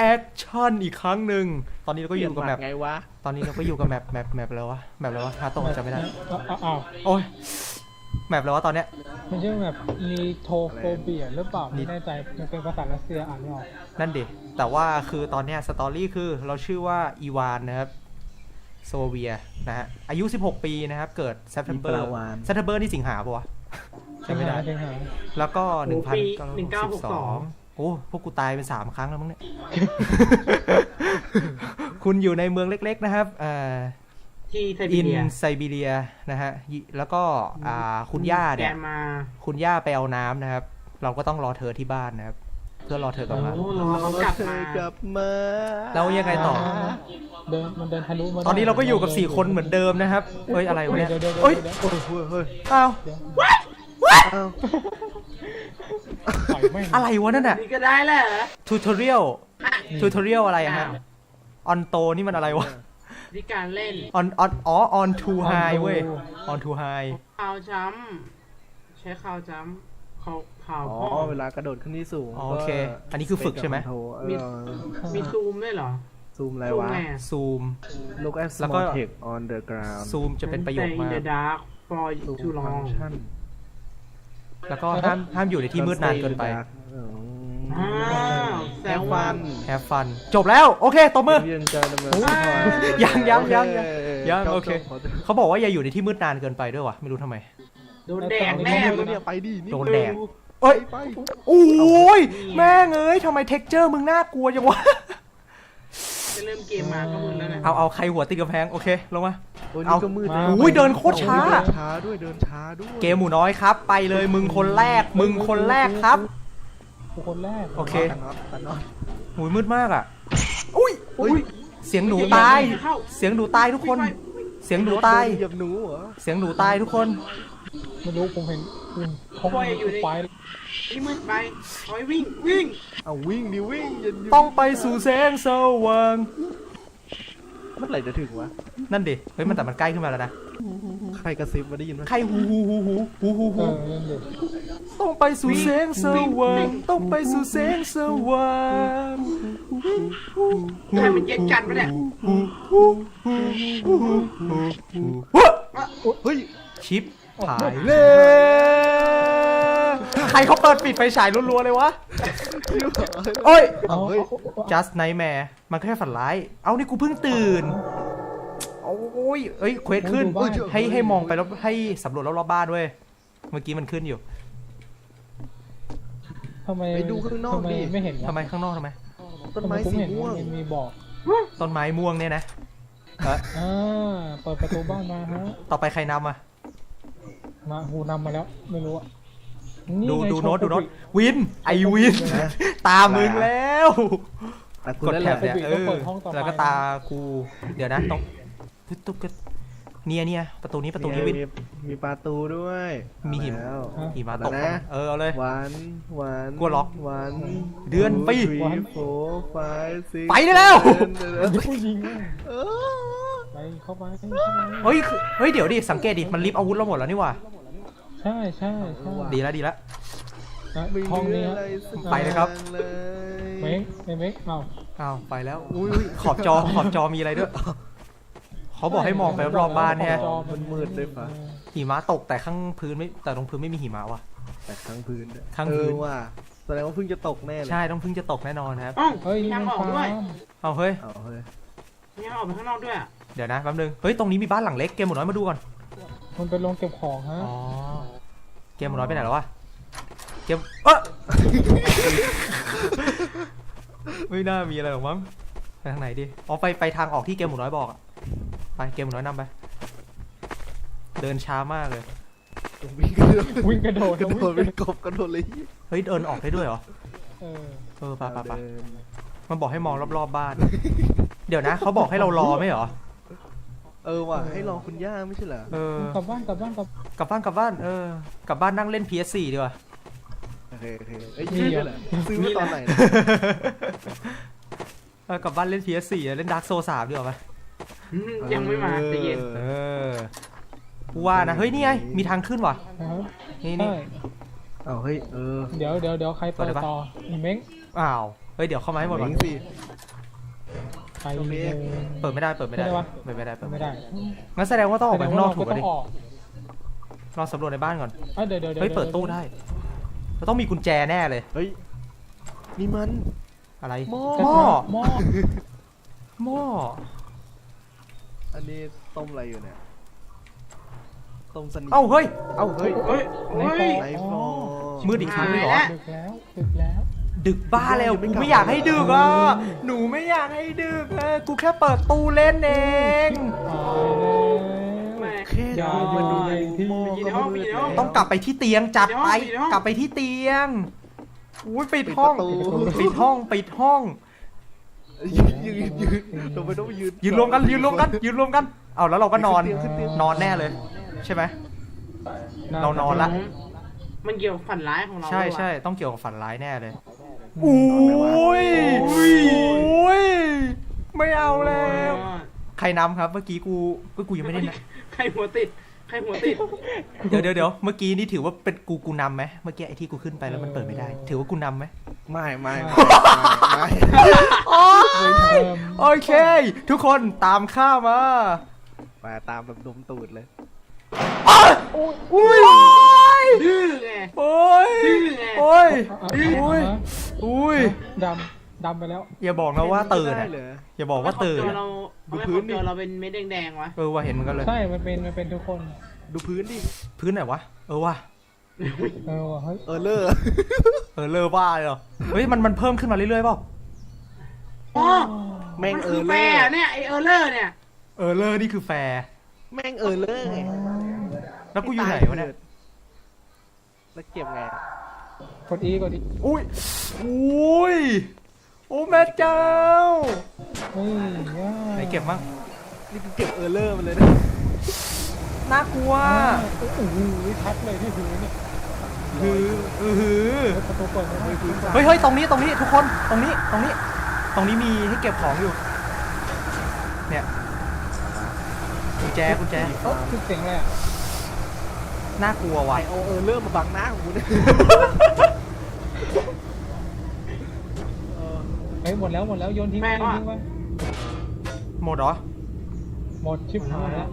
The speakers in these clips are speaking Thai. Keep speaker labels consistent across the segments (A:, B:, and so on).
A: แอคชั่นอีกครั้งหนึ่งตอนนี้เราก็อยู่กับแมป
B: ไงวะ
A: ตอนนี้เราก็อยู่กับแมปแมปแมปแล้ววะแมปแล้ววะฮาโตะจำไม่ได้
C: อ้าวอ้าว
A: โอ้ยแมปแล้ววะตอนเนี้ย
C: มันชื่อแบบนีโทโฟเบียหรือเปล่าไม่แน่ใจมันเป็นภาษารัสเซียอ่านไม่ออก
A: นั่นดิ แต่ว่าคือตอนเนี้ยสตอรี่คือเราชื่อว่าอีวานนะครับโซเวียนะฮะ อายุ 16 ปีนะครับ เกิดเซปเทมเบอ
B: มี
A: ร์
B: ปลาวาฬ
A: เซปเทมเบอร์นี่สิงหาปะวะจำไม่ได้
C: ใช่หา
A: แล้วก็
D: โอ้ปี
A: 1962โอ้พวกกูตายเป็น3ครั้งแล้วมั้งเนี่ย คุณอยู่ในเมืองเล็ก ๆ นะครับอ่า
D: ที่ไซบี
A: อิน
D: เรีย
A: ไซบีเรียนะฮะยิแล้วก็อ่าคุณย่า
D: แก
A: เนี่ย
D: มา
A: คุณย่าไปเอาน้ำนะครับ เราก็ต้องรอเธอที่บ้านนะครับ เพื่อรอเธอกลับมา
D: โอ้รอเขากลับ
B: เธ
D: มา
B: อกลับมา
A: แล้วยังไงต่อ
C: เดินมันเดินทะลุมา
A: ตอนนี้เราก็อยู่กับ4คนเหมือนเดิมนะครับเอ้ยอะไรวะเนี่ย
C: เดี๋ยวเดี๋ยว
A: เอ้ย
C: เดี๋ยว
B: โอ้ยเฮ้ยเฮ้ย
A: อ้าว
B: อ้าว
C: ปล่อยแม่ง
A: อะไรวะนั่นน่ะ
D: นี่ก็ได้แหละ
A: ทูทอเรียลทูทอเรียลอะไรอะฮะออนโตนี่มันอะไรวะ
D: ที่การเล่น
A: on on อ๋อ on to high เว้ย on to high
D: ข่าวจ้ำใช้ข่าวจ้ำข่าวข่าว
B: อ๋อ
D: พ่อ
B: เวลากระโดดขึ้นที่สูง
A: อ๋อโอเค อันนี้คือฝึกใช่ไหม
B: เออ
D: มีซูมด้วยเหรอ
B: ซูมอะไร
D: ซูม
B: วะ
D: ไงอะ
A: ซูม
B: look at
A: แล้วก็
B: small text on the ground
A: ซูมจะเป็นประโยค
D: Stay
A: มา
D: in
A: ก
D: the dark for
B: Zoom
D: too long
B: function
A: แล้วก็ห้ามห้ามอยู่ในที่มืดนานเกินไป
B: อืม
D: อ้าวแซววัน
A: have fun จบแล้ว โอเคตบมือ
B: เรียนการดำเนิน
A: ยังยังยังยังยัง
B: จบ
A: โอเค
B: จบ
A: เขาบอกว่าอย่าอยู่ในที่มืดนานเกินไปด้วยวะไม่รู้ทำไม
D: โดนแดกแน่
B: แม่
D: มึง
B: เนี่ยไปดินี่
A: โดนแดกเอ้ย
B: ไป
A: โอ้ย แม่งเอ้ยทำไมเท็กเจอร์มึงน่ากลัวจังวะ
D: จะเริ่มเกมมาก็มึนแล้วนะ
A: เอาเอาใครหัวติดกำแพงโอเคลงมา
B: โอ้ย
A: เอา
B: นี่ก็มืด
C: มา
B: แล้ว
A: อุ้ยเดินโคตรช้า
B: เดินช้าด้วยเดินช้าด้วย
A: เกมหมูน้อยครับ ไปเลยมึงคนแรก มึงคนแรกครับ
C: คนแรก
A: โอเค
B: ตัดน็อตตัดน็อต
A: หูยมืดมากอะ อุ้ย
B: เฮ้ย
A: เสียงหนูตาย เสียงหนูตายทุกคน เสียงหนูตาย
B: เหยียบหนูเหรอ
A: เสียงหนูตายทุกคน
C: ไม่รู้ผมเห็นคุณเขาไฟ
D: นี่มืดไปคอยวิ่งวิ่ง
B: เอาวิ่งดิวิ่งอย่าหยุด
A: ต้องไปสู่แสงสว่าง
B: เมื่อไหร่จะถึงวะ
A: นั่นดิ เฮ้ยมันแต่มันใกล้ขึ้นมาแล้วนะ
B: ใครกระซิบมาได้ยินไหม
A: ใครหูหูหูหูหูหู
C: เอ
A: หู
C: อนั่นเด็ก
A: ต้องไปสู่แสงสว่างต้องไปสู่แสงสว่าง
D: ใครมันเย็นกันปะเนี่ย
B: เฮ้ย
A: ชิป หายเลยใครเขาเปิดปิดไฟฉายรัวๆเลยวะโอ้ย
C: เอา
B: เฮ้ย
A: just nightmare มันแค่ฝันร้าย เอานี่กูเพิ่งตื่น โอ้ยเอ้ย เควสขึ้นให้ให้มองไปแล้วให้สำรวจรอบๆบ้านด้วย เมื่อกี้มันขึ้นอยู่
C: ทำไม
B: ไปดูข้างนอกดิ
C: ไม่เห็น
A: ทำไมข้างนอกทำไม
B: ต้นไม้สีม่วง
C: มีบอก
A: ต้นไม้ม่วงเนี่ยนะเอ้ย
C: อ่าเปิดประตูบ้านมาฮะ
A: ต่อไปใครนำอะ
C: มาหูนำมาแล้ว ไม่รู้อะ
A: ดู
C: ไง
A: ดู
C: โช
A: โน้ต
C: ว์
A: ดูโน้ต
C: โควิ
A: วินไอวิน ตามมึงแล้ว
B: แต่กู
A: กด
B: นั่น
A: แถ
B: แห
A: บ
B: ละ
A: เนี่ยเออแล้วก็ตากู เดี๋ยวนะต้องตุ๊กตุ๊กตุ๊กเนี่ยเนี่ยประตูนี้ประตูนี้วิน
B: มีมีประตูด้วย
A: มีหิม
B: แล้ว
A: หิมะตก
B: เอาละนะ
A: เออเอาเลย
B: วันวัน
A: กลัวล็อก
B: วัน
A: เดือนปี
B: โฟไฟซิ
A: ไปได้แล้ว
C: ผู้หญิงอะ
B: เออ
C: ไป เข้าไปเข้าไป
A: เฮ้ยคือเฮ้ยเดี๋ยวดิสังเกตดิมันลิฟต์อาวุธเราหมดแล้วนี่หว่า
C: ใช่ใช่ใช่
A: ดีแล้วดีแล้ว
C: นะ
B: ไม่
C: ห้อง
B: เหลื
C: นี้
B: อ
C: ฮะ
B: อะไรสัก
A: ไปเลยครับ
B: อย่างเลย
C: เมกไอ้เมกเอ้า
A: อ้าวไปแล้วอุ้ยขอบจอขอบจอมีอะไรด้วยเขาบอกให้มองไปรอบๆบ้านเนี่ย
C: จอ
B: มันมืดด้วยปะ
A: หิมะตกแต่ข้างพื้นไม่แต่ตรงพื้นไม่มีหิมะว่ะ
B: แต่ข้างพื้นด้วย
A: ข้างพื้น
B: เออว่ะแสดงว่าเพิ่งจะตกแน่เลย
A: ใช่ต้องเพิ่งจะตกแน่นอนนะครับ
D: อ้าว
C: เฮ้ย
D: มี
C: นี่
D: ทาง
C: มัน
D: ออก
C: ฟา
D: ด้วย
C: ร์ม
A: เอาเฮ้ย
B: เอาเฮ้ย
D: มีทางออกไปข้างนอกด้วยอะ
A: เดี๋ยวนะแป๊บนึง เฮ้ย ตรงนี้มีบ้านหลังเล็ก เกมหมูน้อยมาดูก่อน
C: มันเป็นโรงเก็บของฮะ
A: อ๋อ เกมหมูน้อยไปไหนแล้ววะ เกม เอะไม่น่ามีอะไรหรอกมั้ง ไปทางไหนดี อ๋อ ไปไปทางออกที่เกมหมูน้อยบอกอะไปเกมหมูน้อยนำไป เดินช้ามากเลย
B: วิ่งกระโดด
C: วิ่งกระโดด
B: กระโดดเป็นกบกระโดดเลย
A: เฮ้ย เดินออกได้ด้วยเหรอ
C: เออ
A: เออไปไปไป
B: เดิน
A: มันบอกให้มองรอบๆบ้าน เดี๋ยวนะเขาบอกให้เรารอไม่เหรอ
B: เออว่ะให้รอคุณย่าไม่ใช่เหรอ
A: เออ
C: กลับบ้านกลับบ้านกลับ
A: กลับบ้านกลับบ้านเออกลับบ้านนั่งเล่น PS4 ดีกว่า
B: โอเคโอเคเอ้ย
C: มี
B: ซื้อ
C: เหรอ
B: ด้วยเหรอซื้อมาตอนไหนนะ
A: เออกลับบ้านเล่น PS4 อะเล่น Dark Souls 3ดีกว่าไหม
D: อืมยังไม่มาใจเย็น
A: เออกูว่านะเฮ้ยนี่ไงมีทางขึ้นว่ะ
C: นะครับ
A: นี่นี่
C: ใช่
B: เอาเฮ้ยเออ
C: เดี๋ยวเดี๋ยวเดี๋ยวใครเปิด
A: เปิดได้ปะ
C: ต่อไอ้เม้ง
A: อ้าวเฮ้ยเดี๋ยวเข้ามาให้หมดก่อน
B: หนีสิ
C: ไป
B: ตรงนี้
C: เลย
A: เปิดไม่ได้เปิดไม่ได้
C: ไม่ได้วะ
A: เปิดไม่ได้เปิด
C: ไม่
A: ไม่ได้
C: ได้
A: งั้นแสดงว่าต้องออกไปข้างนอกถูก
C: ก็
A: ป่ะ
C: ต้อ
A: ดิ
C: งออก
A: ลองสำรวจในบ้านก่อน
C: เอ้ยเดี๋ยวเดี๋ยว
A: เฮ้ยเปิดตู้ได้เราต้องมีกุญแจแน่เลย
B: เฮ้ย นี่มัน
A: อะไร
B: หม้อ
A: หม้อ
C: หม้อ
A: หม้อ
B: อันนี้ต้มอะไรอยู่เนี่ย ต้มสนิท
A: เอ้าเฮ้ย
B: เอ้าเฮ้ย
D: เฮ้ยเฮ้ย
B: ไลฟ์ฟอร์
A: มืดอีกครั้งเลยเหรอ
D: หาย
C: ดึกแล้วดึกแล้ว
A: ดึกบ้าแล้วกูไม่อยากให้ดึกอะหนูไม่อยากให้ดึกอะกูแค่เปิดตู้เล่นเอง
C: ตายแล้ว
D: แม่
B: แค่
C: อย่า
B: ดูมันดู
C: อยู่ในที่
B: หม้อ
D: อยู่ใน
B: ก็
D: ห้อง
B: มืด
D: อยู่ในห้อง
B: แล้ว
A: ต้องกลับไปที่เตียงจัดไป
D: เดี๋ยว
A: กลับไปที่เตียงอุ้ยปิด
B: ปิด
A: ห้อง
B: ประตู
A: ปิดห้องปิดห้อง
B: ยืนยืนยืนทำไมต้องยืน
A: ยืนรวมกันยืนรวมกันยืนรวมกันเอาแล้วเราก็นอน
B: ขึ้นเตียงขึ้นเตียง
A: นอนแน่เลย ใช่ไหมเรานอนละ
D: มันเกี่ยวกับฝันร้ายของเรา
A: ใช่
D: ด้วยว่ะ
A: ใช่ต้องเกี่ยวกับฝันร้ายแน่เลย อุ้ยอุ้ยไม่เอาแล้ว ใครนำครับ เมื่อกี้กูก็กูยังไม่ได้นะ
D: ใครหัวติดใครหัวติด
A: เดี๋ยวเดี๋ยวเดี๋ยวเมื่อกี้นี่ถือว่าเป็นกูกูนำไหมเมื่อกี้ไอ้ที่กูขึ้นไปแล้วมันเปิดไม่ได้ ถือว่ากูนำไหม
B: ไม่ไม่ไม่ไม่
A: โอ้ย
C: เอิ่ม
A: โอเค ทุกคนตามข้ามา
B: มาตามแบบดมตูดเลย
A: อุ้ย
D: ดื้อไง
A: โอ้ย
D: ดื้อไง
A: โอ้ย
C: อะ
A: อุ้ย
C: อะ
A: อุ้ย
C: ดำดำไปแล้ว
A: อย่าบอกนะว่าตื่น
B: ไม่
A: อะ
B: ได้เหรอ
A: อย่าบอกว่าตื่น
D: ทำไม
A: อะ
D: เรา
B: ดู
D: ทำไม
B: พื้นดิ
D: ตัวเราเป็นเม็ดแดงๆวะ
A: เออว่าเห็นเหมือนกันเลย
C: ใช่มันเป็นมันเป็นทุกคน
B: ดูพื้นดิ
A: พื้นไหนวะเออว่ะ
C: เออว่ะเฮ้ย
B: เออเลอร์
A: เออเลอบ้าเลยเหรอเฮ้ยมันมันเพิ่มขึ้นมาเรื่อยๆเปล่า
D: อ๋อ
B: แม่ง
D: มัน
B: เอ
D: คือ
B: อ
D: แฟ
B: เลอ
D: ร์
B: ร์
D: เนี่ยไอเออร์เลอร์เนี่ย
A: เออเลอนี่คือแฟร์
B: แม่งเออเลอร์ไง
A: แล้วกูอยู่ไหนวะเนี่ย
B: แล้วเก็บไง
C: กดอีกดอี
A: อุ้ยอุ้ย โอ้แม่เจ้า
C: เฮ้ยง่าย
A: ไหนเก็บมั่ง
B: นี่กูเก็บเออเลอร์มาเลยนะ
A: น่ากลัว
C: โอ้โหชัดเลยที่พื้นเนี่ย
A: ฮืออือหือ
C: ประตูเปิดไม่ได้
A: เฮ้ยเฮ้ยตรงนี้ตรงนี้ทุกคนตรงนี้ตรงนี้ ตรงนี้มีให้เก็บของอยู่ เนี่ยกุญแจกุญแจ
C: เอ้าคือเสียงอะไรอะ
A: น่ากลัว
B: ไอ
A: ว่ะ
B: เอาเออเลอร์มาบังหน้าของกูเนี่ยเออ
C: เฮ้ยหมดแล้วหมดแล้วโยนทิ้งไปโยนทิ้งไป
A: หมดเหรอ
C: หมดชิบหายแล้ว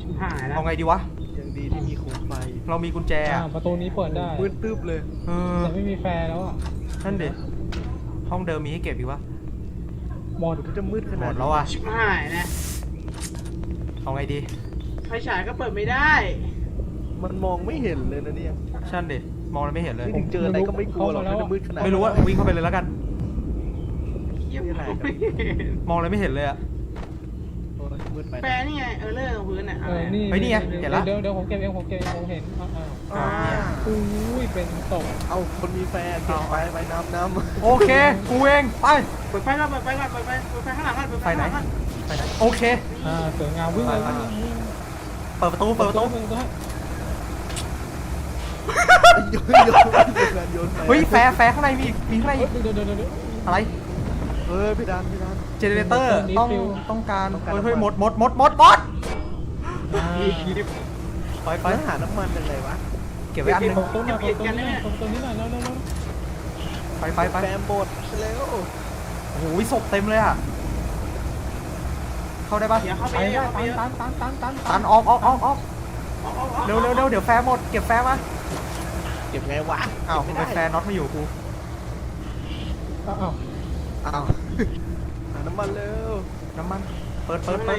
D: ชิบหายแล้ว
A: เอาไงดีวะ
B: ยังดีที่มีโคมไฟ
A: เรามีกุญแจ
C: อ่า
A: อะ
C: ประตูนี้เปิดได้
B: มืดตึ๊บเลย
A: เออ
C: แต่ไม่มีแฟร์แล้วอะ
A: นั่นดิห้องเดิมมีให้เก็บอีกวะ
C: หมด
B: มันจะมืดข
A: หม
B: นาด
A: ดแล้วอะ
D: ชิบหายนะ
A: เอาไงดี
D: ไฟฉายก็เปิดไม่ได้
B: มันมองไม่เห็นเลยนะเนี่ย
A: ชั่นดิมองอะไรไม่เห็นเลย
B: นี่ถึงเจออะไรก็ไม่กลัวหรอกมันจะมืดขนาด
A: ไม่รู้ว่าวิ่งเข้าไปเลยแล้วกัน
D: เยี่ยม
B: นี่อะไร
D: ไม่เห็น
A: มองอะไรไม่เห็นเลยอะ
B: โอ้ยมืดไป
D: แฟร์นี่ไงเออร์เลอร์ตรงพื้นอะ
C: เออนี่
A: เฮ้ยนี่ไงเห็นละ
C: เดี๋ยวเดี๋ยวผมเก็บเองผมเก็บเองผมเห็นอ้าวอ้าว
A: อ่าเนี่ย
C: อุ้ยเป็นตก
B: เอาคนมีแฟนเก็บไปไปน้ำน้ำ
A: โอเคกูเองไป
D: เปิดไฟก่อนเปิดไฟก่อนเปิดไฟเปิดไฟข้างหลังก่อนเปิดไฟ
A: ไฟไหน
D: ข้างลังก่อน
A: ไปไหนโอเค
C: อ่าสวยงามวิ่งเลย
A: ไป
C: วิ่ง
A: ไป
C: เลยวิ่ง
A: เปิดประตูเปิดประตู
C: เปิดประตูให้
B: โยนโยนโยน
A: เฮ้ยแฟร์แฟร์ข้างในมีอีกมีข้างในอีก
C: เดี๋ยวเดี๋ยวเดี๋ยวเดี๋ยว
A: อะไร
B: เฮ้ยพี่ดันพี่ดัน
A: เจเนเรเตอร์
C: มี
A: ต้อง
C: ฟิว
A: ต้องการ
B: ต้องการ
A: เฮ้ยเฮ้ย
B: น้ำ
A: หม
B: มัน
A: ดหมดหมดหมดหมด
C: อ่า
A: ไปไป
B: ไปหาน้ำมันยังไงวะ
A: เก็บไว้อันหนึง
C: ผมต้นหน่อยผมต้นนี้หน่อยผมต้นนี้หน่อยแล้วแล้วแล้ว
A: ไปไปไป
B: แฟมหมดเร็ว
A: โอ้โหศพเต็มเลยอะเข้าได้ปะ
D: อย่าเข้าไป
C: ไป
D: เยอะ
C: ได้
D: อย่าเข้าไป
C: ตัน
D: เยอะ
C: ตันตันตันตัน
A: ตันออกออกออกออก
D: ออกออกออก
A: เร็วเร็วเร็วเดี๋ยวแฟร์หมดเก็บแฟร์มา
B: เก็บไงวะ
A: อ้าว
B: เก็บ
A: ทำ
B: ไม่
A: ไม
B: ได้
A: แฟร์น็อตมาอยู่กับกู
C: อ้าวอ้าว
B: อ้าวหาน้ำมันเร็ว
A: น้ำมัน เปิดเปิดเปิด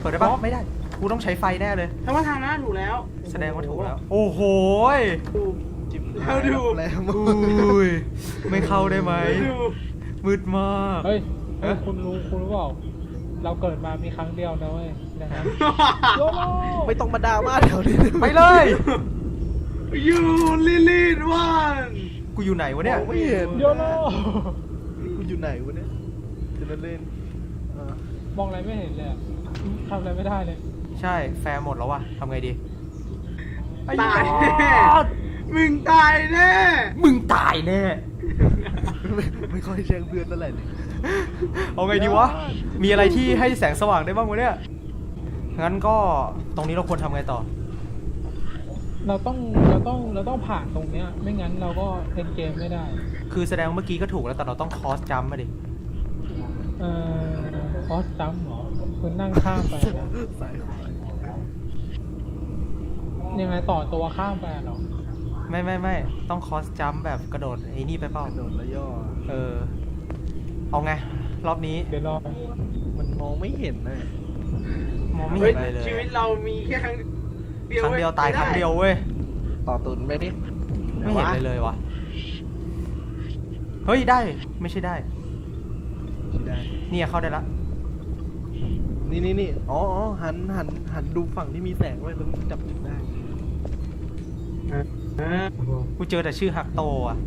A: เปิดได้ปะไม่ได้ กูต้องใช้ไฟแน่เลย
D: ถ้าว่าทางนั้นถูกแล้ว
A: แสดงว่าถูกแล้ว โอ้โหย
D: ดู
B: จิบ
D: เอาดู
B: แล้ว
A: อุ้ย ไม่เข้าได้ไหม
D: ดู
A: มืดมาก
C: เฮ้ยเฮ้ย
A: เอ๊ะ
C: คุณรู้คุณรู้เปล่าเราเกิดมามีครั้งเดียวนะเว้ยดังนั้นโยโล
B: ไม่ต้องมาดราม่าแถวนี้
A: ไปเลย
D: ยูลิลินวัน
A: กูอยู่ไหนวะเนี่ย
B: มองไม่เห็น
C: โยโล
B: กูอยู่ไหนวะเนี่ยจะเล่นเล่นเออ
C: มองอะไรไม่เห็นเลยอะทำอะไรไม่ได้เลย
A: ใช่แฟร์หมดแล้ววะทำไงดี
D: ตายแน่มึงตายแน่
A: มึงตายแน่
B: ไม่ไม่ค่อยแช่งเพื่อนเท่าไหร่เลย
A: เอาไงดีวะ มีอะไรที่ให้แสงสว่างได้บ้างวะเนี่ย งั้นก็ตรงนี้เราควรทำไงต่อ
C: เราต้องเราต้องเราต้องผ่านตรงเนี้ย ไม่งั้นเราก็เล่นเกมไม่ได้
A: คือแสดงว่าเมื่อกี้ก็ถูกแล้วแต่เราต้องคอสจัมมาดิ
C: เอ่อคอสจัมป์เหรอคุณนั่งข้ามไปอะ
B: สายขวา
C: ยังไงต่อตัวข้ามไปเหรอ
A: ไม่ไม่ไม่ต้องคอสจัมแบบกระโดดไอ้นี่ไปเปล่าก
B: ระโดดแล้วย่อ
A: เออ เอาไง รอบนี้
C: เดี๋ยวรอ
B: มันมองไม่เห็นเลย
A: มองไม่
D: เฮ้
A: เห็
D: ย
A: นอะไรเลย
D: ชีวิตเรามีแค่ครั้ง เดียว
A: ครั้งเดียวตายครั้งเดียวเว้ย
B: ต่อตุนไปดิ
A: ไม่เห็นเลยเลยวะเฮ้ยได้ไม่ใช่ได้
B: ไม่ได้
A: เนี่ยเข้าได้ละ
B: นี่นี่นี่อ๋ออ๋อหันหันหันดูฝั่งที่มีแสงไว้แล้วจับจุดได้
D: อ่า
A: กูเจอแต่ชื่อฮักโตอะ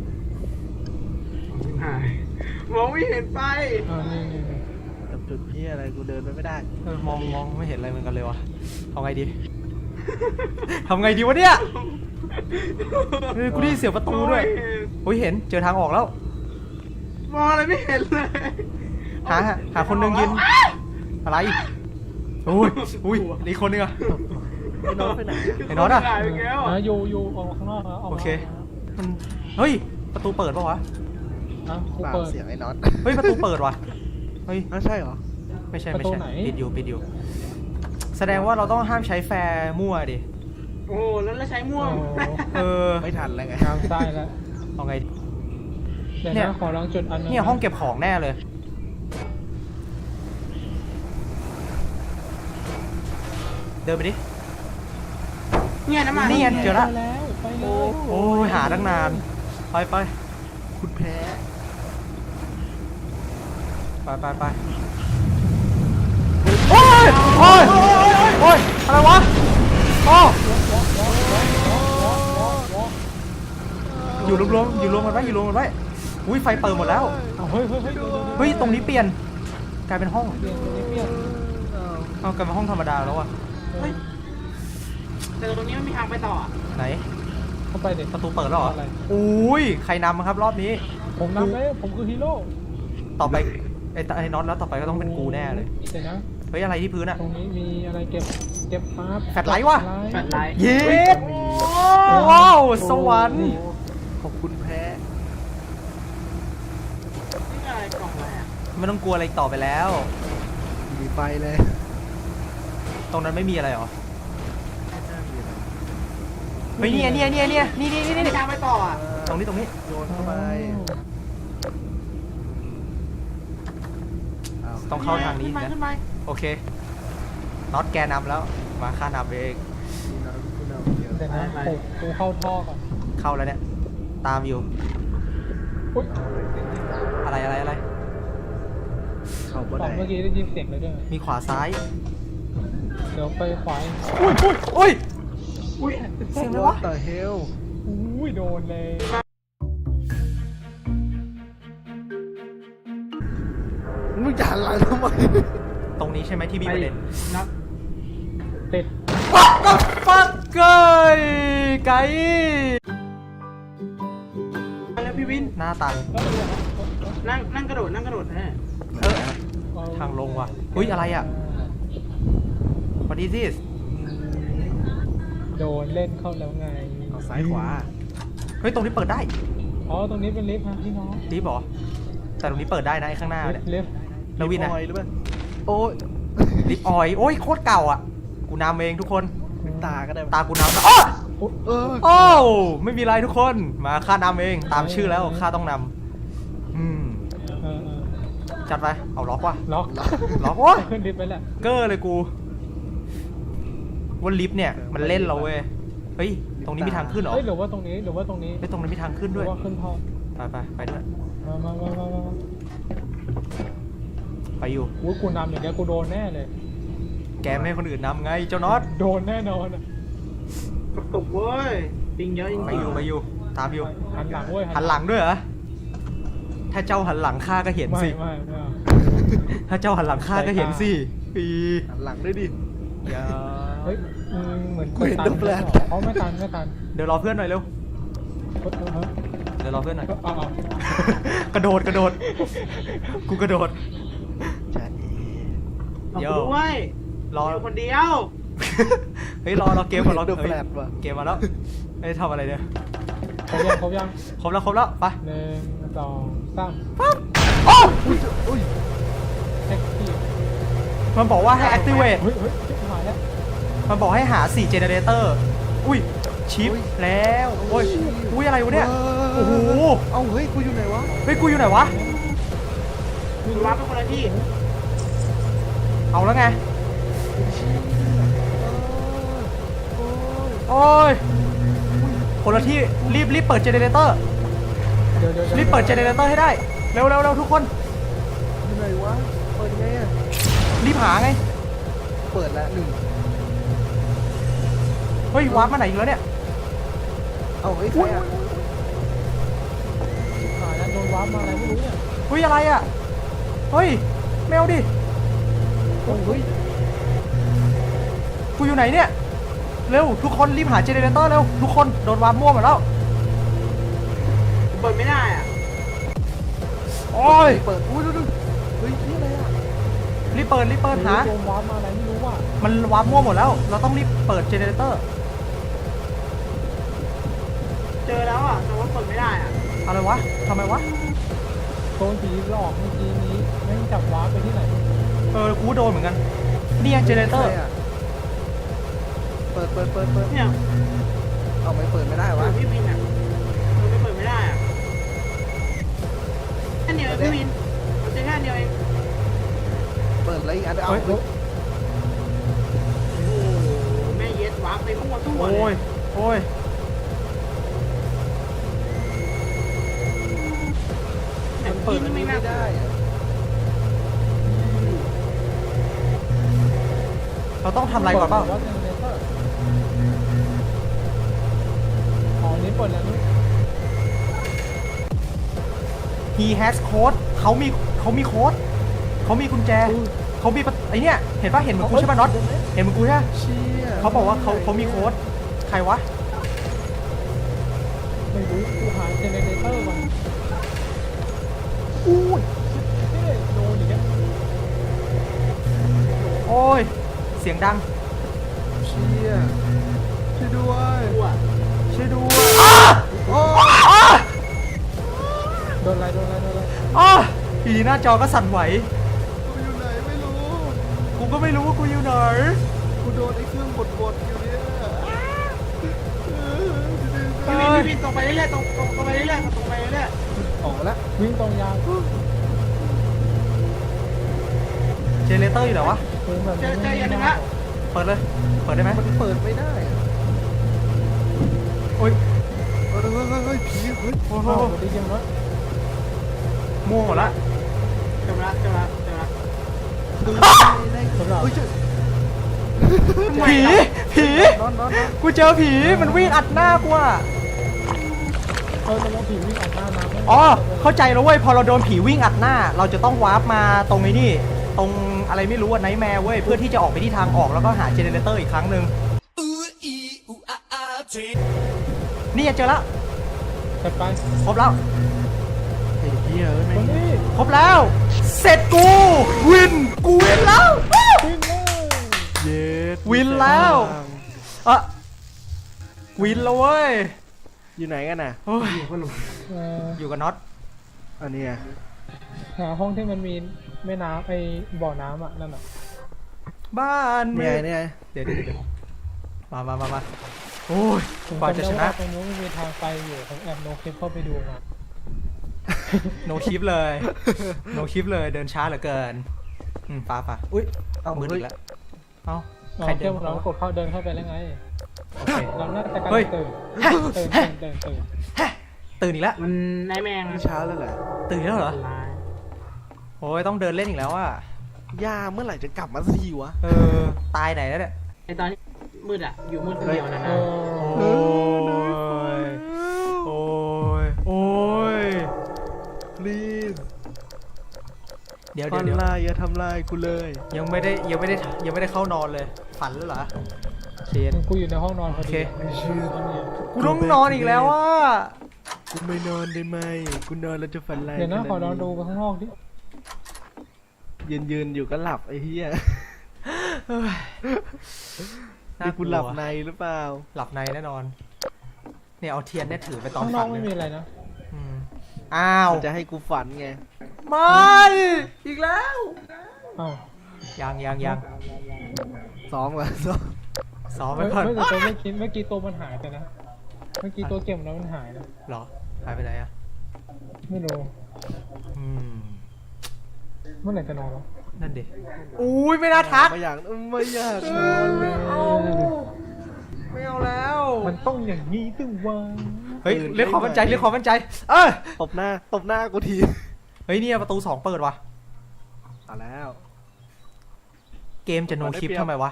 D: หายมองไม่เห็นไป
C: อ่านี่นี่นี่
B: จับจุดพี่อะไรกูเดินไปไม่ได้
A: เออมองมองไม่เห็นอะไรเหมือนกันเลยวะทำไงดี ทำไงดีวะเนี่ยเฮ้ยกูได้ยินเสียงประตูด้วยโอ้ยเห็นเจอทางออกแล้ว
D: มองอะไรไม่เห็นเลย
A: หาหาคนหนึ่งยืนอะไรโอ้ยอุ้ยอีกคนนึงอะ
B: ไอ้น้องไปไหนอะ
A: ไอ้น็อตอะ
D: หายไปแล้ว
C: อะอยู่อยู่ออกมาข้างนอกแล้วออก
A: โอ
C: มา
A: เค มันเฮ้ยประตูเปิดปะวะ
C: อะกู
B: เปล่า
C: เปิด
B: เสียงไอ้น็อต
A: เฮ้ยประตูเปิดว่ะเฮ้ย
B: อ้าวใช่เหรอ
A: ไม่ใช่
C: ประ
A: ไม่
C: ตู
A: ใช่
C: ไหน
A: ปิดอยู่ปิดอยู่ แสดงว่าเราต้องห้ามใช้แฟร์มั่วดิ
D: โอ้โหแล้วเราใช้ม่วง
C: โอ้
A: เออ
B: ไม่ทันแล้วไง
C: งามไส้แล้ว
A: เอาไงดี
C: เดี๋ยว
A: เนี่ย
C: นะขอลองจุดอันนึง
A: เนี่ยห้องเก็บของแน่เลย เดินไปดิ
D: เนี่ยน้ำมัน
A: นี่ไงเจอละ
C: ไปแล้วไปเล
B: โอ้
C: ย
A: โอ้ยหาตั้งนาน ไปไป
B: คุณแพ้
A: ไปไปไปโอ้ ยโอ้ยโอ้ยอะไรวะโอ้อยู่รวมๆอยู่รวมกันไว้อยู่รวมกันไว้อุ้ยไฟเปิดหมดแล้ว
C: เอาเฮ้ยเฮ้ยเฮ้ยเดี๋ยวเดี๋ยว
A: เฮ้ยตรงนี้เปลี่ยนกลายเป็นห้อง
C: เปลี่ยนตรงนี้เปลี่ยน
A: เอากลายเป็นห้องธรรมดาแล้วอะ
C: เฮ้ย
D: แต่ตรงนี้มันมีทางไปต่ออะ
A: ไหน
C: เข้าไปเด็ก
A: ประตูเปิดแล้วเหรอ
C: อะไร
A: อุ้ยใครนำครับรอบนี้
C: ผมนำเลยผมคือฮีโร่
A: ต่อไปไอ้ตไอ้น็อตแล้วต่อไปก็ต้องเป็นกูแน่เลย
C: เดี๋ยวนะ
A: เฮ้ยอะไรที่พื้นอะ
C: ตรงนี้มีอะไรเก็บเก็บปั๊บ
A: แฟลชไลท์วะ
D: แฟลชไลท์
A: เย็ดว้าวสวรรค์
B: ขอบคุณแพ้
D: นี่อะไรกล่องอะไรอะ
A: ไม่ต้องกลัวอะไรอีกต่อไปแล้ว
B: มีไฟเลย
A: ตรงนั้นไม่มีอะไรหรอ
B: ไม่น่ามีอะไร
A: เฮ้ยเนี่ยเนี่ยเนี่ยเนี่ยนี่นี่นี่
D: มี
A: นี่
D: ทางไปต่ออะ
A: ตรงนี้ตรงนี้
B: โยนเข้าไปอ้าว
A: ต้องเข้าทางนี้
D: ขึ้นมา
A: นะ
D: ขึ้นมา
A: โอเคน็อตแกนำแล้ว มาค่านำเอง
B: มีน้ำมีน้ำเดียว
C: เดี๋ยวนะผมกูเข้าท่อก่อน
A: เข้าแล้วเนี่ย ตามอยู่
C: อุ๊ย
A: อะไรอะไรอะไร
B: เข้าบ่
C: ตอ
B: ได้
C: นเมื่อกี้ได้ยินเสียงเลยด้วย
A: มีขวาซ้าย
C: เดี๋ยวไปขวา
A: อุ้ยอุ้ยอุ้ย
D: อุ้ย
A: เสียงอะไรวะ
B: ต่อเฮล
C: อุ้ยโดนเลย
B: มึ ที่มี
A: ไปประเด็น
D: นับ
C: ติด
A: ฟักเกยไก่
D: แล้วพี่วิน
A: หน้าตัน
D: นั่งนั่งกระโดดนั่งกระโดดแน่
A: เออทางลงว่ะอุ้ยอะไรอะ What is this
C: โดนเล่นเข้าแล้วไง
B: เอาซ้ายขวา
A: เฮ้ย ตรงนี้เปิดได้
C: อ๋อ ตรงนี้เป็นลิฟต์ฮะพี่น้อง
A: รีบเหรอ แต่ตรงนี้เปิดได้นะไอ้ข้างหน้าเนี่ย
C: ลิฟต์
A: แล้ววินนะ
B: ออ ยหรือเปล่าโอ้ย
A: ลิฟต์ออยโอ้ยโคตรเก่าอะ กูนำเองทุกคน
B: เป็นตาก็ได้
A: ตากูนำอ้อ
B: เออ
A: โอ้วไม่มีไรทุกคน มาข้านำเอง ตามชื่อแล้วข้าต้องนำอืม
C: เออเออ
A: จัดไป เอาล็อกว่ะ
C: ล็อก
A: ล็อกโอ้ย
C: ขึ้นลิฟต์ไปแหละ
A: เกอร์เลยกูว่าลิฟต์เนี่ย มันเล่นเราเว้ย เฮ้ย ตรงนี้มีทางขึ้นเหรอ
C: เฮ้ยหรือว่าตรงนี้หรือว่าตรงนี้
A: เฮ้ยตรงนั้นมีทางขึ้น
C: หรื
A: ด้วย
C: อว่าขึ้นท่อ
A: ไปไปไปด้วย
C: มามามามามา
A: ไปอยู่
C: อุ้ยกูนำอย่างเงี้ยกูโดนแน่เลย
A: แกไม่ให้คนอื่นนำไงเจ้าน็อต
C: โดนแน่นอนอะ
D: กระตุกเว้ยปิงเยอะจริง
A: ไป
D: ๆ
A: อยู่ไปอยู่ ตามอยู่
C: หันหลังเว้ย
A: หันหลังด้วยเหรอ ถ้าเจ้าหันหลังข้าก็เห็น
C: ไม่
A: สิ
C: ไม่ไม่เอา
A: ถ้าเจ้าหันหลังข้าก็เห็นสิปี
B: หันหลังด้วยดิ
A: อย่า
C: เฮ้ยอืมเหมือน
B: กูเห็น
C: ตั
B: ตัวแปลก
C: เขาไม่ตันไม่ตัน
A: เดี๋ยวรอเพื่อนหน่อยเร็ว
C: เฮ้ยเฮ้ย
A: เดี๋ยวรอเพื่อนหน่อย
C: เฮ้ยเอาเอา
A: กระโดดกระโดด กูกระโดด
B: ใช่
D: เอา
A: เดี๋
D: ไป
A: ยว
D: ด้วย
A: รอ
D: อยู่คนเดียว
A: เฮ้ยรอรอเกมก่อนรอ
B: ตัวแปล
A: เฮ้ย
B: กว่ะ
A: เกมมาแล้วเอ้ยทำอะไรเนี่ย
C: ครบยังครบยัง
A: ครบแล้วครบแล้วไป
C: หนึ่งสองสาม
A: โอ้
B: อุ้ย
C: แท็กซี่
A: มันบอกว่าให้ activate
C: เฮ้ยเฮ้ยชิบหายแล้ว
A: มันบอกให้หา4 generator อุ้ยชิปแล้วโอ้ยอุ้ยอะไรวะเนี่ยโอ้โห
B: เอ้าเฮ้ยกูอยู่ไหนวะ
A: เฮ้ยกูอยู่ไหนวะ
D: คุณว่าเป็นคนละที่
A: เอาแล้วไง
B: เออโอ้ย
A: โอ้ยคนละที่รีบรีบเปิด generator
C: เดี๋ยวเดี๋ยว
A: รีบเปิด generator ให้ได้ เร็วเร็วเร็วทุกคน
B: อยู่ไหนวะ เปิดไงอะ
A: รีบหาไง
B: เปิดแล้วหนึ่ง
A: เฮ้ย วาร์ปมาไหนอีกแล้วเนี่ย
B: เอ้าเฮ้ยใครอะ
C: ชิบหายแล้วโดนวาร์ปมาอะไรไม่รู้เนี่ย
A: เฮ้ย อะไรอะ เฮ้ย แมวดิ
B: โอ้ยเฮ้ย
A: กูอยู่ไหนเนี่ย เร็ว ทุกคนรีบหา generator เร็ว ทุกคนโดนวาร์ปมั่วหมดแล้ว
D: เปิดไม่ได้อะ
A: โอ้ย
B: เปิดอุ้ยดูดูเฮ้ยนี่อะไรอะ
A: รีบเปิดรีบเปิดหา
C: โดนวาร์ปมาอะไรไม่รู้ว่ะ
A: มันวาร์ปมั่วหมดแล้ว เราต้องรีบเปิด generator
D: เจอแล้วอะแต่ว่าเปิดไม่ได้อะ
A: อะไรวะทำไมวะ
C: โดนผีหลอกเมื่อกี้นี้ไม่จับวาร์ปไปที่ไหน
A: เออกูโดนเหมือนกันนี่ไง generator
B: ใครอะเปิดเปิดเปิดเปิด
D: เนี่ย
B: เอาไม่เปิดไม่ได้
D: เปิ
B: วะ
D: ดพี่วินอะเปิดไม่เปิดไม่ได้อะแค่เดียวเองพี่วินเราเจอแค่เดียวเอง
B: เปิดอะไรอีกอันเดียวเอา
A: เฮ้ย
B: เฮ้ย
D: โอ้โหแม่เย็ดวาร์ปไปมั่วทั่ว
A: โอ้
D: เลยย
A: โอ้ย ทำอะไรก่อนเปล่า
C: ว่าเจเนเรเตอร์อ๋ออันนี้เปิดแล้วนี่
A: he has code เขามีเขามีโค้ดเขามีกุญแจเขามีประไอเนี่ยเห็นปะเห็นเหมือนกูใช่ปะน็อตเห็นเหมือนกูใช่ปะ
B: เชี่ย
A: เขาบอกว่าเขาเขามีโค้ดใครวะ
C: ไม่รู้กูหาเจเนเรเตอร์ก่อน
A: อู้ย
C: เฮ้ยโดนอีกแล้ว
A: โอ้ย เสียงดัง
B: เชี่ยช่วยด้วย
D: ทั่ว
A: ช่วยดู
B: โอ้
A: อ้า
C: โดนอะไรโดนอะไรโดนอะไร
A: อ้าอยู่ดีหน้าจอก็สั่นไหว
B: กูอยู่ไหนไม่รู้
A: กูก็ไม่รู้ว่ากูอยู่ไหน
B: กูโดนไอ้เครื่องบดบดๆอยู่เนี่ย
D: พี่วินพี่วินตรงไปเรื่อยๆตรงตรงตรงไปเรื่อยๆตรงไปเรื่อย
B: ออกแล้ว
C: วิ่งตรงยาว
A: เจเนเตอร์อยู่ไหนวะ
C: เดินแบบ
D: ๆเจอเจออย่างหนึงละ
A: เปิดเลย เปิดได้ไหม
B: มันเปิดไม่ได้อะ
A: โอ้ย
B: เฮ้ยเฮ้ยเฮ้ยเฮ้ยผีเฮ้ย
A: โอ้
C: โอ้
A: โห
C: โหดีจังวะ
A: ม่วงหมดละ
D: เจอละเจอละเจอละ
B: ตื่นได้
C: สำหรับ
B: เฮ้ยเจ้า
A: ผีผี
B: นอนนอนนอน
A: กูเจอผีมันวิ่งอัดหน้ากูอะ
C: เออระวังผีวิ่งออกหน้าน้ำ
A: อ๋อเข้าใจแล้วเว้ยพอเราโดนผีวิ่งอัดหน้า เราจะต้องวาร์ปมาตรงไอ้นี่ตรง อะไรไม่รู้อะไนท์แมร์เว้ยเพื่อที่จะออกไปที่ทางออกแล้วก็หาเจเนเรเตอร์อีกครั้งหนึ่งนี่เจอแล้ว
C: จัดไป
A: ครบแล้ว
B: ไอ้เหี้ยเอ้ย
C: ค
B: แม่
C: น
B: ง
C: นี้
A: ครบแล้ว เสร็จกู วิน กูวินแล้วอ้าว
C: วิ่งเลย
B: เย็ด
A: วินแล้วอะวินแล้วเว้ย
B: อยู่ไหนกันน่ะ
A: โอ้ย
C: เออ
A: อยู่กับน็อต
B: อันเนี้ย
C: หาห้องที่มันมีแม่น้ำไอ้บ่อน้ำอะนั่นอะ
A: บ้าน
B: เนี่ยเนี่ย
A: เดี๋ยวเดี๋ยวเดี๋ยวมามามามาโอ้ย
C: ผม
A: กว่าจะ
C: จำได้
A: ชนะ
C: ว่าตรงนู้นมันมีทางไปอยู่ผมแอบโนคลิปเข้าไปดูมา
A: โนคลิปเลยโนคลิปเลยเดินช้าเหลือเกินอืมปาปาอุ้ย
B: เอา
A: มืด
B: เฮ้
A: อี
B: ย
A: กแล้วเอ้า
C: อ๋อ
A: ใครเดิ
C: เจ้าน
A: เข้า
C: เรากดเข้าเดินเข้าไปแล้วไง
A: โอเค
C: เราน่าจะกำลั
A: เฮ้ย
C: งตื่นตื่นตื่นตื่นตื่น
A: ตื่นอีกแล้ว
D: มันนายแมง
B: นี่เช้าแล้วเหรอ
A: ตื่นอีกแล้วเหรอ
D: ลาย
A: โอ้ยต้องเดินเล่นอีกแล้วอะ
B: ย่าเมื่อไหร่จะกลับมาสักทีวะ
A: เออ ตายไหนแล้วเนี่ย
D: ไอตอนที่มืดอะ อยู่มืดคนเดียวนะ
C: เอ
D: นะ
C: อ
A: โอ้ยโอ้ยโอ้ย
B: please
A: เดี๋ยว
B: ฟั
A: เดี๋ยวนเดี๋ยว
B: ลายอย่าทำลายกูเลย
A: ยังไม่ได้ยังไม่ได้ยังไม่ได้เข้านอนเลย ฝันแล้วเหรอเชน
C: กูอยู่ในห้องนอนพอ
A: โอเค
C: ดีตอนนี้
A: กูต้องนอนอีกแล้วอะ
B: กูไม่นอนได้ไหมกูนอนแล้วจะฝันลาย
C: เดี๋ยวนะ
B: ขา
C: ขอลองดูไปข้างนอกดิ
B: ยืนยืนอยู่ก็หลับไอ้เหี้ย
A: เฮ้ย
B: นี่กูหลับในหรือเปล่า
A: หลับในแน่นอน เนี่ยเอาเทียนเนี่ยถือไปตอน
C: ข้างนอ
A: ฝั
C: ก
A: น
C: ไม่
A: เล
C: มี
A: ย
C: อะไรนะ
A: อืมอ้าว
B: มันจะให้กูฝันไง
A: ไม่ อีกแล้ว
C: เอ้า
A: ยังยังยัง
B: สองละสอง
A: ซ้อมไป
C: ไม่
A: ก่อน
C: ไม่แต่ตัวเมื่อกี้เมื่อกี้ตัวมันหายไปนะ เมื่อกี้ตัวเกมนั้นมันหายนะ
A: เหรอหายไปไหนอะ
C: ไม่รู้
A: อืม
C: เมื่อไหร่จะนอนวะ
A: นั่นดิอุ้ยไม่น่าทัก
B: ไม่อยากไม่อยาก
A: ไม่เอาไม่เอาแล้ว
C: มันต้องอย่างนี้ตึงวัน
A: เฮ้ยเรียกความมั่นใจเรียกความมั่นใจ เออ
B: ตบหน้าตบหน้ากูที
A: เฮ้ยเนี่ยประตูสองเปิดว่ะ
B: เอาแล้ว
A: เกมจะโน
B: ได้
A: คลิป
B: เปรียบ
A: ทำไมวะ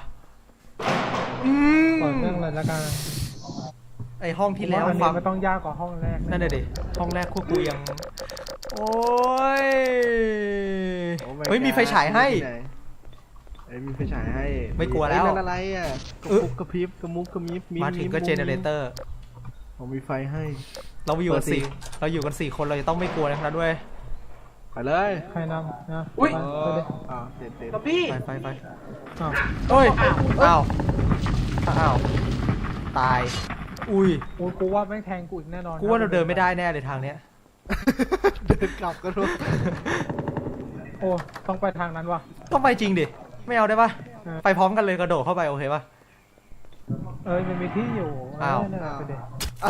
A: อืม
C: เปิดเรื่องอะไรละกัน
A: ไอห้องที่แล้ว
C: อัน
A: ควา
C: นี้
A: ม
C: ไม่ต้องยากกว่าห้องแรก
A: นั่นน่ะดิห้องแรกพวกกูยัง โอ้ย
B: โอ้ my
A: เฮ้ยมีไฟฉายให้
B: God เอ้ยมีไฟฉายให้
A: ไม่กลัวแล้ว
B: เอ้ยนั่นอะไรอะกระ
A: เอ้ย
B: ปุกกระพริบกระมุกกระมิบ
A: มาถึงก็เจเนเรเตอร์
B: ผมมีไฟให้
A: เราอยู่กัน
B: เปิดสิ
A: สี่เราอยู่กันสี่คนเราจะต้องไม่กลัวนะครับด้วย
B: ไปเลย
C: ใครนำนะ
D: อุ๊ย
C: ไป
B: เอ
C: ไป
B: อ
C: ดิ
B: อ่าเต็มเต็ม
D: กับพี่
A: ไปไปไป
C: อ้าว
A: เอ้ย อ้าว อ้าว ตาย อุ้ย
C: โอ้ยกูว่าแม่งแทงกูอีกแน่นอน
A: กูว่าเราเดินไม่ได้แน่เลยทางเนี้ย
B: เดินกลับกันด้วย
C: โอ้ ต้องไปทางนั้นว่ะ
A: ต้องไปจริงดิ ไม่เอาได้ปะ
C: เออ
A: ไปพร้อมกันเลยกระโดดเข้าไปโอเคปะ
C: เอ้ยมันมีที่อยู่
A: อ้าว
C: เนั่นแหละไปดิ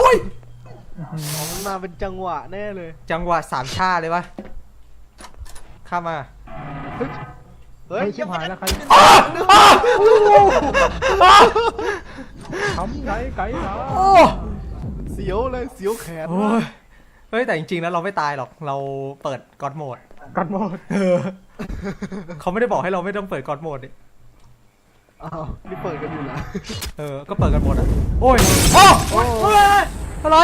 A: อุ้ย
C: อื้อหือ
B: อ๋อมันมาเป็นจังหวะแน่เลย
A: จังหวะสามชาเลยปะข้ามมา
B: เฮ้
C: เฮ้
B: ย
C: ยชิบหายแล้วใครทำไงไก่หา
A: โอ้
B: เสียวเลยเสียวแขน
A: โอ้ย เฮ้ยแต่จริงๆแล้วเราไม่ตายหรอกเราเปิดกอดโหมด
C: กันหมด
A: เออเขาไม่ได้บอกให้เราไม่ต้องเปิดกอดโหมดดิ
B: อ้าวนี่เปิดกันอยู่นะ
A: เออก็เปิดกันหมดอะโอ้ยโอ้โอ้ยอะไร